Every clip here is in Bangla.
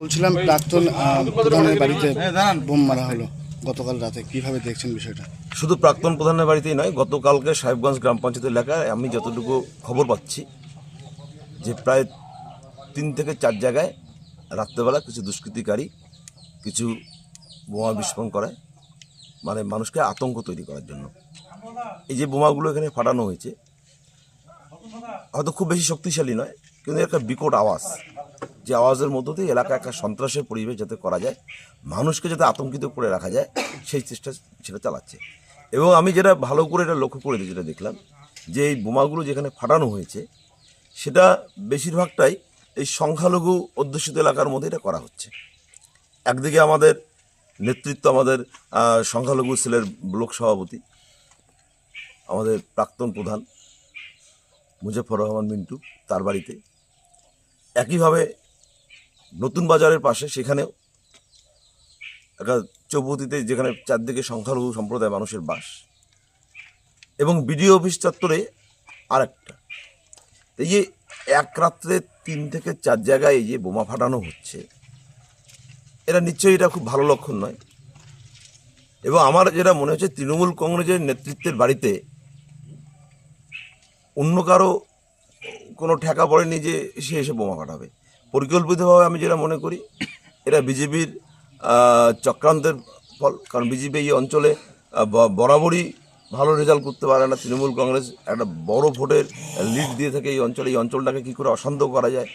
বলছিলাম প্রাক্তন প্রধানের বাড়িতে বোম মারা হলো। গতকাল রাতে কীভাবে দেখছেন বিষয়টা? শুধু প্রাক্তন প্রধানের বাড়িতেই নয় গতকালকে সাহেবগঞ্জ গ্রাম পঞ্চায়েত এলাকায় আমি যতটুকু খবর পাচ্ছি যে প্রায় তিন থেকে চার জায়গায় রাত্রেবেলা কিছু দুষ্কৃতিকারী কিছু বোমা বিস্ফোরণ করে মানে মানুষকে আতঙ্ক তৈরি করার জন্য। এই যে বোমাগুলো এখানে ফাটানো হয়েছে হয়তো খুব বেশি শক্তিশালী নয় কিন্তু একটা বিকট আওয়াজ। যে আওয়াজের মধ্য দিয়ে এলাকা একটা সন্ত্রাসের পরিবেশ যাতে করা যায়, মানুষকে যাতে আতঙ্কিত করে রাখা যায়, সেই চেষ্টা সেটা চালাচ্ছে। এবং আমি যেটা ভালো করে এটা লক্ষ্য করে যেটা দেখলাম, যে এই বোমাগুলো যেখানে ফাটানো হয়েছে, সেটা বেশিরভাগটাই এই সংখ্যালঘু অধ্যুষিত এলাকার মধ্যে এটা করা হচ্ছে। একদিকে আমাদের নেতৃত্ব, আমাদের সংখ্যালঘু সেলের ব্লক সভাপতি, আমাদের প্রাক্তন প্রধান মুজফর রহমান মিন্টু, তার বাড়িতে। একইভাবে নতুন বাজারের পাশে সেখানেও একটা চৌপতিতে যেখানে চারদিকে সংখ্যালঘু সম্প্রদায় মানুষের বাস। এবং বিডিও অফিস চত্বরে আরেকটা। এই যে এক রাত্রে তিন থেকে চার জায়গায় এই যে বোমা ফাটানো হচ্ছে, এটা নিশ্চয়ই এটা খুব ভালো লক্ষণ নয়। এবং আমার যেটা মনে হচ্ছে, তৃণমূল কংগ্রেসের নেতৃত্বের বাড়িতে অন্য কারও কোনো ঠেকা পড়েনি যে সে এসে বোমা ফাটাবে। পরিকল্পিতভাবে আমি যেটা মনে করি, এটা বিজেপির চক্রান্তের ফল। কারণ বিজেপি এই অঞ্চলে বরাবরই ভালো রেজাল্ট করতে পারে না। তৃণমূল কংগ্রেস একটা বড় ভোটের লিড দিয়ে থাকে এই অঞ্চলে। এই অঞ্চলটাকে কী করে অশান্ত করা যায়?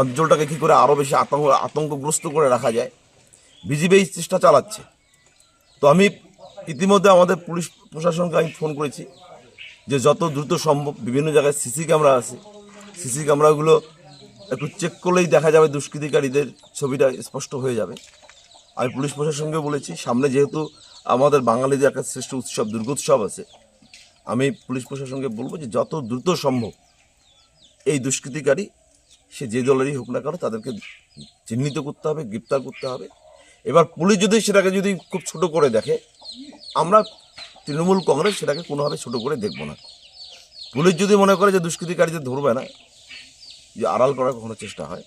অঞ্চলটাকে কী করে আরও বেশি আতঙ্ক, আতঙ্কগ্রস্ত করে রাখা যায়? বিজেপি এই চেষ্টা চালাচ্ছে। তো আমি ইতিমধ্যে আমাদের পুলিশ প্রশাসনকে আমি ফোন করেছি যে যত দ্রুত সম্ভব বিভিন্ন জায়গায় সিসি ক্যামেরা আছে। সিসি ক্যামেরাগুলো একটু চেক করলেই দেখা যাবে দুষ্কৃতিকারীদের ছবিটা স্পষ্ট হয়ে যাবে। আমি পুলিশ প্রশাসনকে বলেছি, সামনে যেহেতু আমাদের বাঙালিদের একটা শ্রেষ্ঠ উৎসব, দুর্গোৎসব আছে, আমি পুলিশ প্রশাসনকে বলব যে যত দ্রুত সম্ভব এই দুষ্কৃতিকারী, সে যে দলেরই হোক না কেন, তাদেরকে চিহ্নিত করতে হবে, গ্রেপ্তার করতে হবে। এবার পুলিশ যদি সেটাকে যদি খুব ছোট করে দেখে, আমরা তৃণমূল কংগ্রেস সেটাকে কোনোভাবে ছোট করে দেখব না। পুলিশ যদি মনে করে যে দুষ্কৃতিকারীদের ধরবে না যে আড়াল করার কখনো চেষ্টা হয়।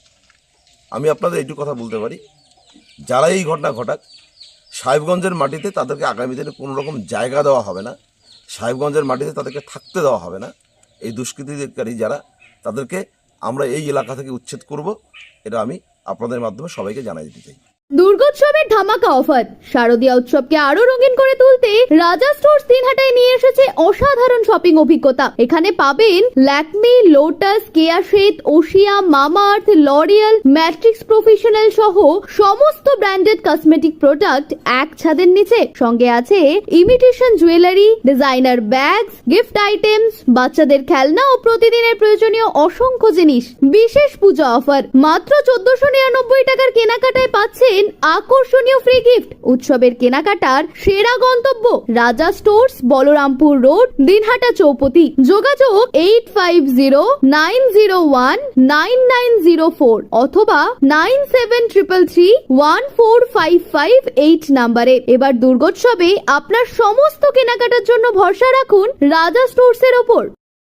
আমি আপনাদের এইটুকু কথা বলতে পারি। যারা এই ঘটনা ঘটাক, সাহেবগঞ্জের মাটিতে তাদেরকে আগামী দিনে কোনো রকম জায়গা দেওয়া হবে না। সাহেবগঞ্জের মাটিতে তাদেরকে থাকতে দেওয়া হবে না। এই দুষ্কৃতিকারী যারা, তাদেরকে আমরা এই এলাকা থেকে উচ্ছেদ করব। এটা আমি আপনাদের মাধ্যমে সবাইকে জানাই দিতে চাই। দুর্গোৎসবের ধামাকা অফার। শারদীয়া উৎসবকে আরও রঙিন করে তুলতে রাজা স্টোর্স দিনহাটায় নিয়ে এসেছে অসাধারণ শপিং অভিজ্ঞতা। এখানে পাবেন Lakme, Lotus কেয়াশেত Oshea, Mamaearth, L'Oreal, Matrix professional সহ সমস্ত ব্র্যান্ডেড কসমেটিক প্রোডাক্ট এক ছাদের নিচে। সঙ্গে আছে imitation jewellery, designer bags, gift items, বাচ্চাদের খেলনা ও প্রতিদিনের প্রয়োজনীয় অসংখ্য জিনিস। বিশেষ পূজা অফার। মাত্র চোদ্দশো নিরানব্বই টাকার কেনাকাটায় পাচ্ছেন আকর্ষণীয় ফ্রি গিফট উৎসবের কেনাকাটার সেরা গন্তব্য রাজা স্টোর্স, বলরামপুর রোড, দিনহাটা চৌপতি। যোগাযোগ eight five zero nine zero one nine nine zero four অথবা nine seven triple three one four five five eight নাম্বারে। এবার দুর্গোৎসবে আপনার সমস্ত কেনাকাটার জন্য ভরসা রাখুন রাজা স্টোর্সের ওপর।